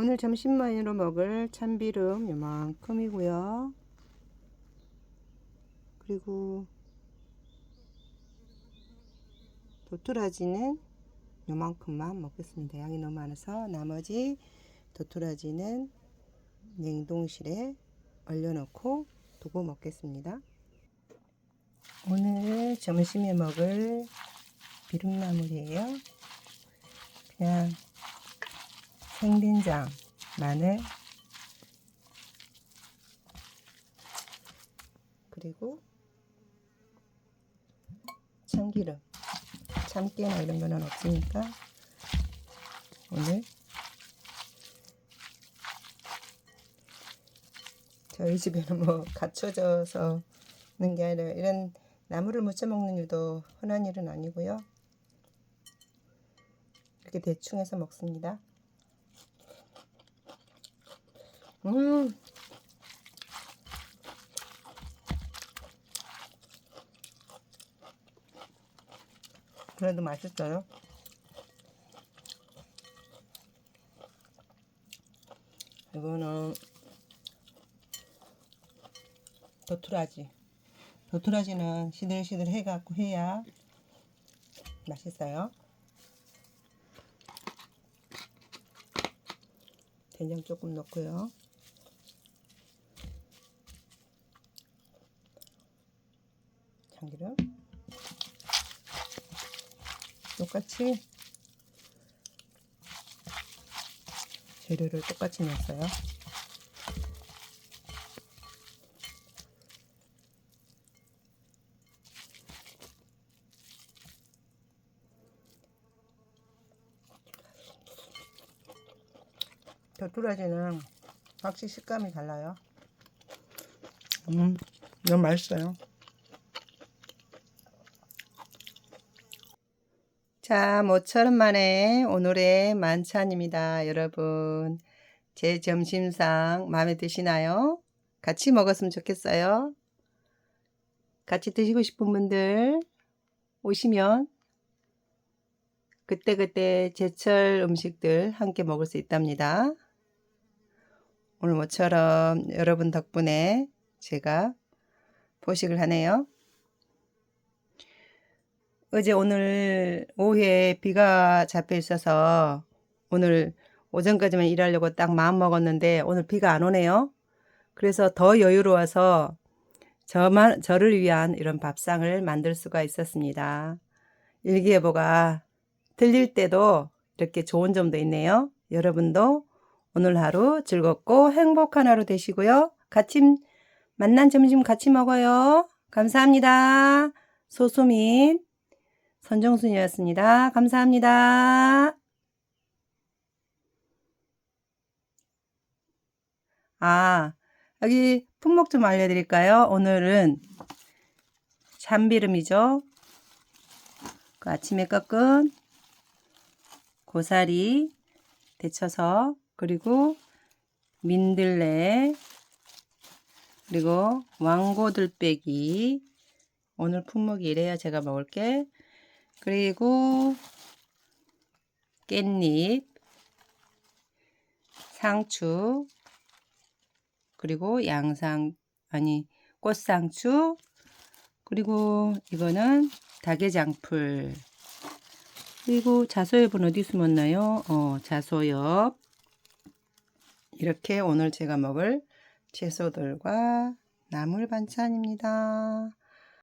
오늘 점심 메뉴로 먹을 참비름 요만큼이고요. 그리고 도토라지는 요만큼만 먹겠습니다. 양이 너무 많아서 나머지 도토라지는 냉동실에 얼려놓고 두고 먹겠습니다. 오늘 점심에 먹을 비름나물이에요. 그냥 생된장, 마늘, 그리고 참기름. 참깨나 이런 거는 없으니까 오늘 저희 집에는 뭐 갖춰져서 는게 아니라 이런 나물을 무쳐 먹는 일도 흔한 일은 아니고요. 이렇게 대충 해서 먹습니다. 음. 그래도 맛있어요. 이거는 도토라지. 도토라지는 시들시들 해갖고 해야 맛있어요. 된장 조금 넣고요. 참기름. 똑같이 재료를 똑같이 넣었어요. 도토라지는 확실히 식감이 달라요. 음, 너무 맛있어요. 자, 모처럼 만에 오늘의 만찬입니다, 여러분. 제 점심상 마음에 드시나요? 같이 먹었으면 좋겠어요. 같이 드시고 싶은 분들 오시면 그때그때 제철 음식들 함께 먹을 수 있답니다. 오늘 모처럼 여러분 덕분에 제가 포식을 하네요. 어제 오늘 오후에 비가 잡혀 있어서 오늘 오전까지만 일하려고 딱 마음 먹었는데 오늘 비가 안 오네요. 그래서 더 여유로워서 저만, 저를 위한 이런 밥상을 만들 수가 있었습니다. 일기예보가 들릴 때도 이렇게 좋은 점도 있네요. 여러분도 오늘 하루 즐겁고 행복한 하루 되시고요. 같이 만난 점심 같이 먹어요. 감사합니다. 소수민 선정순이었습니다. 감사합니다. 아, 여기 품목 좀 알려드릴까요? 오늘은 참비름이죠. 그 아침에 꺾은 고사리 데쳐서 그리고 민들레 그리고 왕고들빼기 오늘 품목이 이래야 제가 먹을게 그리고 깻잎 상추 그리고 양상 아니 꽃상추 그리고 이거는 다계장풀 그리고 자소엽은 어디 숨었나요? 어, 자소엽. 이렇게 오늘 제가 먹을 채소들과 나물 반찬입니다.